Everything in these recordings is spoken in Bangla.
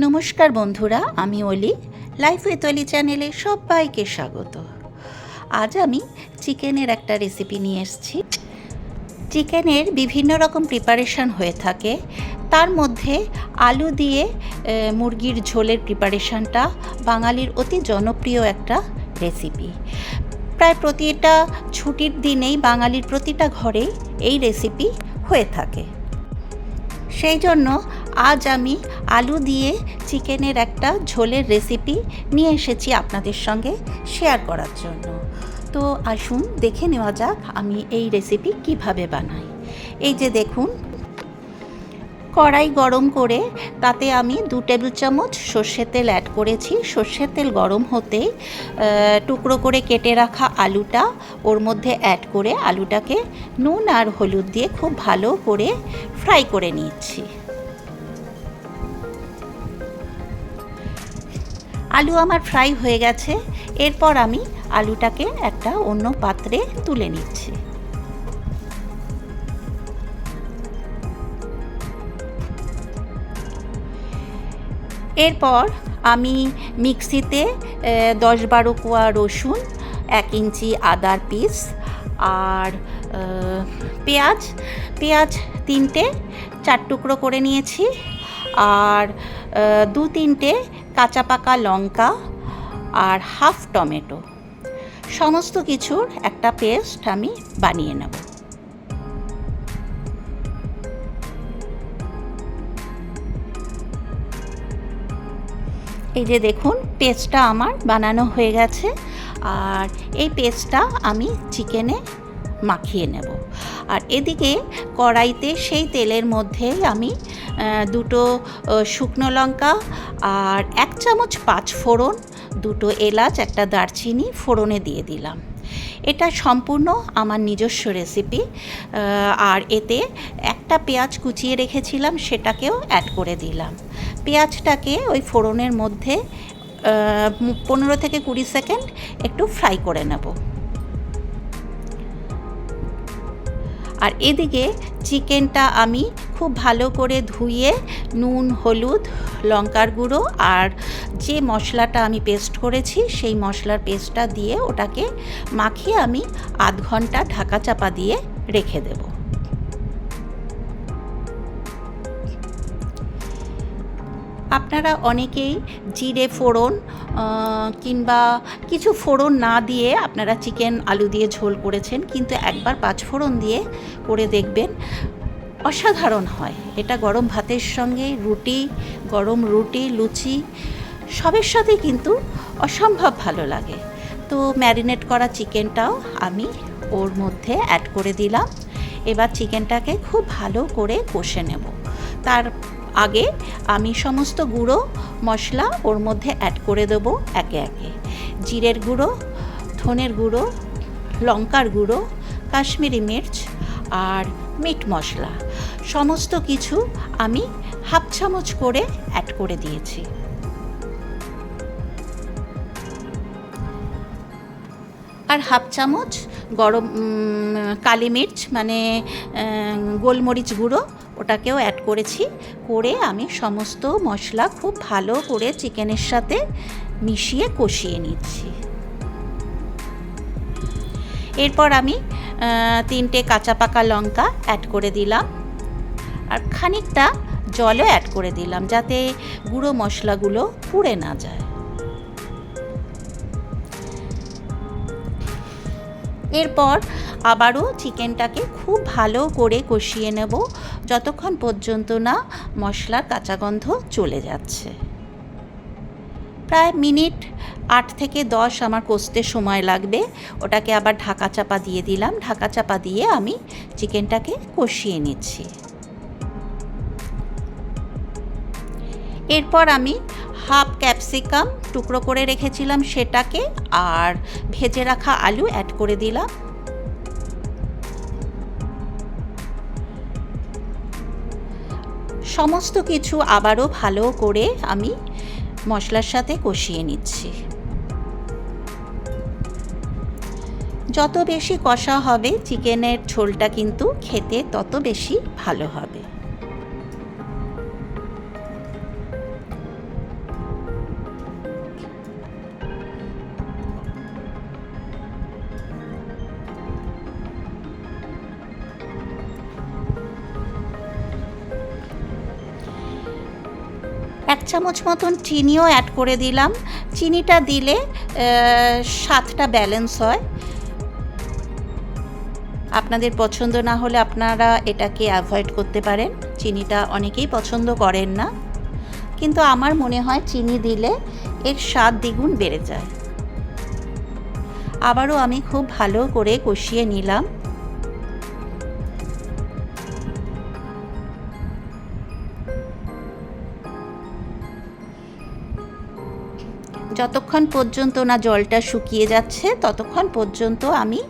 নমস্কার বন্ধুরা, আমি অলি। লাইফ উইথ অলি চ্যানেলে সবাইকে স্বাগত। আজ আমি চিকেনের একটা রেসিপি নিয়ে এসেছি। চিকেনের বিভিন্ন রকম প্রিপারেশন হয়ে থাকে। তার মধ্যে আলু দিয়ে মুরগির ঝোলের প্রিপারেশানটা বাঙালির অতি জনপ্রিয় একটা রেসিপি প্রায় প্রতিটা ছুটির দিনেই বাঙালির প্রতিটা ঘরেই এই রেসিপি হয়ে থাকে। সেই জন্য আজ আমি আলু দিয়ে চিকেনের একটা ঝোলের রেসিপি নিয়ে এসেছি আপনাদের সঙ্গে শেয়ার করার জন্য। তো আসুন, দেখে নেওয়া যাক আমি এই রেসিপি কীভাবে বানাই। এই যে দেখুন, কড়াই গরম করে তাতে আমি দু টেবিল চামচ সর্ষের তেল অ্যাড করেছি। সর্ষের তেল গরম হতেই টুকরো করে কেটে রাখা আলুটা ওর মধ্যে অ্যাড করে আলুটাকে নুন আর হলুদ দিয়ে খুব ভালো করে ফ্রাই করে নিচ্ছি। আলু আমার ফ্রাই হয়ে গেছে। এরপর আমি আলুটাকে একটা অন্য পাত্রে তুলে নিচ্ছি। এরপর আমি মিক্সিতে দশ বারো কোয়া রসুন, এক ইঞ্চি আদার পিস আর পেঁয়াজ পেঁয়াজ তিনটে, চার টুকরো করে নিয়েছি। আর দু তিনটে কাঁচা পাকা লঙ্কা আর হাফ টমেটো। সমস্ত কিছুর একটা পেস্ট আমি বানিয়ে নেব। এই যে দেখুন, পেস্টটা আমার বানানো হয়ে গেছে। আর এই পেস্টটা আমি চিকেনে মাখিয়ে নেব। আর এদিকে কড়াইতে সেই তেলের মধ্যেই আমি দুটো শুকনো লঙ্কা আর এক চামচ পাঁচ ফোড়ন, দুটো এলাচ, একটা দারচিনি ফোড়নে দিয়ে দিলাম। এটা সম্পূর্ণ আমার নিজস্ব রেসিপি আর এতে একটা পেঁয়াজ কুচিয়ে রেখেছিলাম, সেটাকেও অ্যাড করে দিলাম। পেঁয়াজটাকে ওই ফোড়নের মধ্যে পনেরো থেকে কুড়ি সেকেন্ড একটু ফ্রাই করে নেব। আর এদিকে চিকেনটা আমি খুব ভালো করে ধুয়ে নুন, হলুদ, লঙ্কার গুঁড়ো আর যে মশলাটা আমি পেস্ট করেছি সেই মশলার পেস্টটা দিয়ে ওটাকে মাখিয়ে আমি আধ ঘণ্টা ঢাকা চাপা দিয়ে রেখে দেবো। আপনারা অনেকেই জিরে ফোড়ন কিংবা কিছু ফোড়ন না দিয়ে আপনারা চিকেন আলু দিয়ে ঝোল করেছেন, কিন্তু একবার পাঁচ ফোড়ন দিয়ে করে দেখবেন অসাধারণ হয়। এটা গরম ভাতের সঙ্গে, রুটি, গরম রুটি, লুচি, সবের সাথে কিন্তু অসম্ভব ভালো লাগে। তো ম্যারিনেট করা চিকেনটাও আমি ওর মধ্যে অ্যাড করে দিলাম। এবার চিকেনটাকে খুব ভালো করে কষে নেব। তার আগে আমি সমস্ত গুঁড়ো, মশলা ওর মধ্যে অ্যাড করে দেবো একে একে। জিরের গুঁড়ো, ধনের গুঁড়ো, লঙ্কার গুঁড়ো, কাশ্মীরি মির্চ আর মিট মশলা। সমস্ত কিছু আমি হাফ চামচ করে অ্যাড করে দিয়েছি। আর হাফ চামচ গরম কালি মির্চ মানে গোলমরিচ গুঁড়ো ওটাকেও অ্যাড করেছি, করে আমি সমস্ত মশলা খুব ভালো করে চিকেনের সাথে মিশিয়ে কষিয়ে নিচ্ছি। এরপর আমি তিনটে কাঁচা পাকা লঙ্কা অ্যাড করে দিলাম। আর খানিকটা জলও অ্যাড করে দিলাম যাতে গুঁড়ো মশলাগুলো পুড়ে না যায়। এরপর আবারও চিকেনটাকে খুব ভালো করে কষিয়ে নেব, যতক্ষণ পর্যন্ত না মশলার কাঁচা গন্ধ চলে যাচ্ছে। প্রায় মিনিট আট থেকে দশ আমার কষতে সময় লাগবে, ওটাকে আবার ঢাকা চাপা দিয়ে দিলাম। ঢাকা চাপা দিয়ে আমি চিকেনটাকে কষিয়ে নিচ্ছি। এরপর আমি হাফ ক্যাপসিকাম টুকরো করে রেখেছিলাম সেটাকে আর ভেজে রাখা আলু অ্যাড করে দিলাম। সমস্ত কিছু আবারও ভালো করে আমি মশলার সাথে কষিয়ে নিচ্ছি। যত বেশি কষা হবে, চিকেনের ঝোলটা কিন্তু খেতে তত বেশি ভালো হবে। চামচ মতন চিনিও অ্যাড করে দিলাম। চিনিটা দিলে স্বাদটা ব্যালেন্স হয়। আপনাদের পছন্দ না হলে আপনারা এটাকে অ্যাভয়েড করতে পারেন। চিনিটা অনেকেই পছন্দ করেন না। কিন্তু আমার মনে হয় চিনি দিলে এর স্বাদ দ্বিগুণ বেড়ে যায়। আবারও আমি খুব ভালো করে কষিয়ে নিলাম। যতক্ষণ পর্যন্ত না জলটা শুকিয়ে যাচ্ছে, ততক্ষণ পর্যন্ত আমি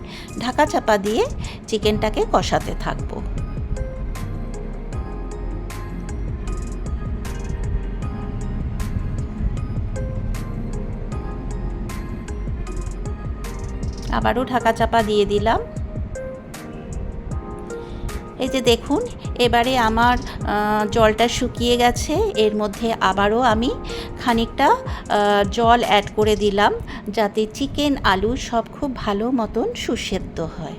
ঢাকা চাপা দিয়ে চিকেনটাকে কষাতে থাকব। আবারও ঢাকা চাপা দিয়ে দিলাম। এই যে দেখুন, এবারে আমার জলটা শুকিয়ে গেছে, এর মধ্যে আবারও আমি খানিকটা জল অ্যাড করে দিলাম যাতে চিকেন আলু সব খুব ভালো মতন সুসেদ্ধ হয়।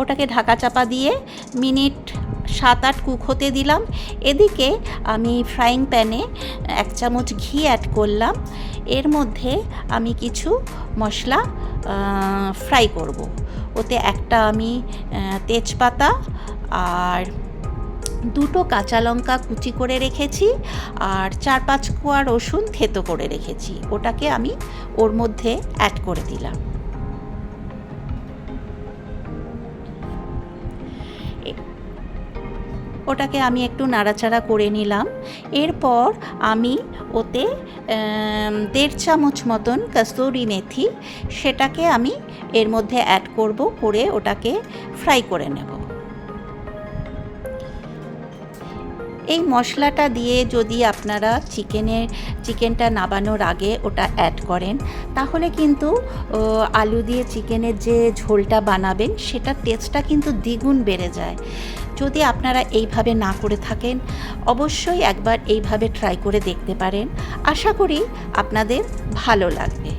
ওটাকে ঢাকা চাপা দিয়ে মিনিট সাত আট কুক হতে দিলাম। এদিকে আমি ফ্রাইং প্যানে এক চামচ ঘি অ্যাড করলাম। এর মধ্যে আমি কিছু মশলা ফ্রাই করব। ওতে একটা আমি তেজপাতা আর দুটো কাঁচা লঙ্কা কুচি করে রেখেছি আর চার পাঁচ কোয়া রসুন থেতো করে রেখেছি। ওটাকে আমি ওর মধ্যে অ্যাড করে দিলাম। ওটাকে আমি একটু নাড়াচাড়া করে নিলাম। এরপর আমি ওতে দেড় চামচ মতন কস্তুরি মেথি, সেটাকে আমি এর মধ্যে অ্যাড করব, করে ওটাকে ফ্রাই করে নেব। এই মশলাটা দিয়ে যদি আপনারা চিকেনের চিকেনটা নাবানোর আগে ওটা অ্যাড করেন, তাহলে কিন্তু আলু দিয়ে চিকেনের যে ঝোলটা বানাবেন, সেটার টেস্টটা কিন্তু দ্বিগুণ বেড়ে যায়। যদি আপনারা এইভাবে না করে থাকেন, অবশ্যই একবার এইভাবে ট্রাই করে দেখতে পারেন। আশা করি আপনাদের ভালো লাগবে।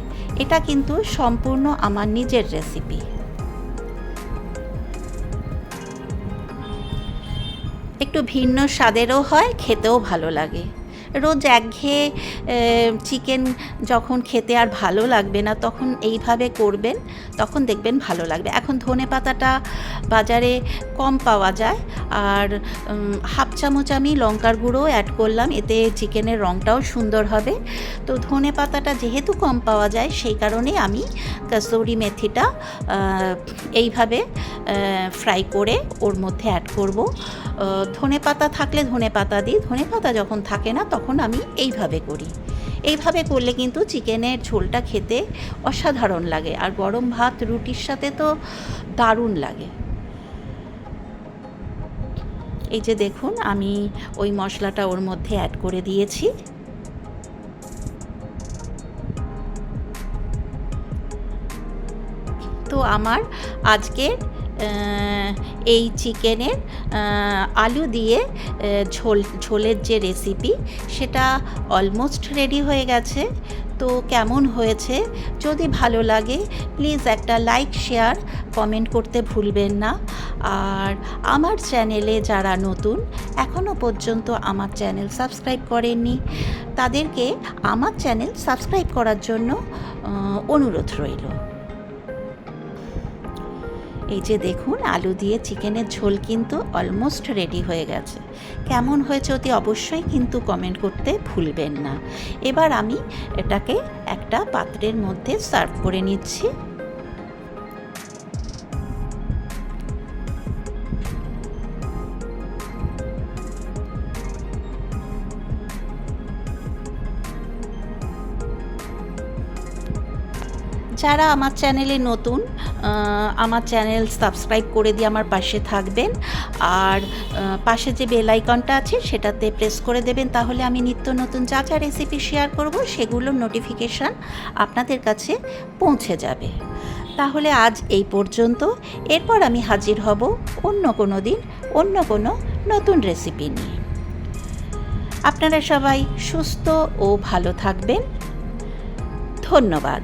এটা কিন্তু সম্পূর্ণ আমার নিজের রেসিপি একটু ভিন্ন স্বাদেরও হয়, খেতেও ভালো লাগে। রোজ একঘেয়ে চিকেন যখন খেতে আর ভালো লাগবে না, তখন এইভাবে করবেন, তখন দেখবেন ভালো লাগবে। এখন ধনে পাতাটা বাজারে কম পাওয়া যায়, আর হাফ চামচ আমি লঙ্কার গুঁড়ো অ্যাড করলাম, এতে চিকেনের রঙটাও সুন্দর হবে। তো ধনে পাতাটা যেহেতু কম পাওয়া যায়, সেই কারণে আমি কসৌরি মেথিটা এইভাবে ফ্রাই করে ওর মধ্যে অ্যাড করব। ধনে পাতা থাকলে ধনে পাতা দিই, ধনে পাতা যখন থাকে না, তখন আমি এইভাবে করি। এইভাবে করলে কিন্তু চিকেনের ঝোলটা খেতে অসাধারণ লাগে আর গরম ভাত, রুটির সাথে তো দারুণ লাগে। এই যে দেখুন, আমি ওই মশলাটা ওর মধ্যে অ্যাড করে দিয়েছি। তো আমার আজকে এই চিকেনের আলু দিয়ে ঝোল, ঝোলের যে রেসিপি সেটা অলমোস্ট রেডি হয়ে গেছে। তো কেমন হয়েছে? যদি ভালো লাগে প্লিজ একটা লাইক শেয়ার কমেন্ট করতে ভুলবেন না। আর আমার চ্যানেলে যারা নতুন এখনও পর্যন্ত আমার চ্যানেল সাবস্ক্রাইব করেননি, তাদেরকে আমার চ্যানেল সাবস্ক্রাইব করার জন্য অনুরোধ রইল। এই যে দেখুন, আলু দিয়ে চিকেনের ঝোল কিন্তু অলমোস্ট রেডি হয়ে গেছে। কেমন হয়েছে অতি অবশ্যই কিন্তু কমেন্ট করতে ভুলবেন না। এবার আমি এটাকে একটা পাত্রের মধ্যে সার্ভ করে নিচ্ছি। যারা আমার চ্যানেলে নতুন আমার চ্যানেল সাবস্ক্রাইব করে দিয়ে আমার পাশে থাকবেন। আর পাশে যে বেল আইকনটা আছে সেটাতে প্রেস করে দেবেন, তাহলে আমি নিত্য নতুন যা যা রেসিপি শেয়ার করব সেগুলোর নোটিফিকেশান আপনাদের কাছে পৌঁছে যাবে। তাহলে আজ এই পর্যন্ত। এরপর আমি হাজির হব অন্য কোনো দিন, অন্য কোনো নতুন রেসিপি নিয়ে। আপনারা সবাই সুস্থ ও ভালো থাকবেন। ধন্যবাদ।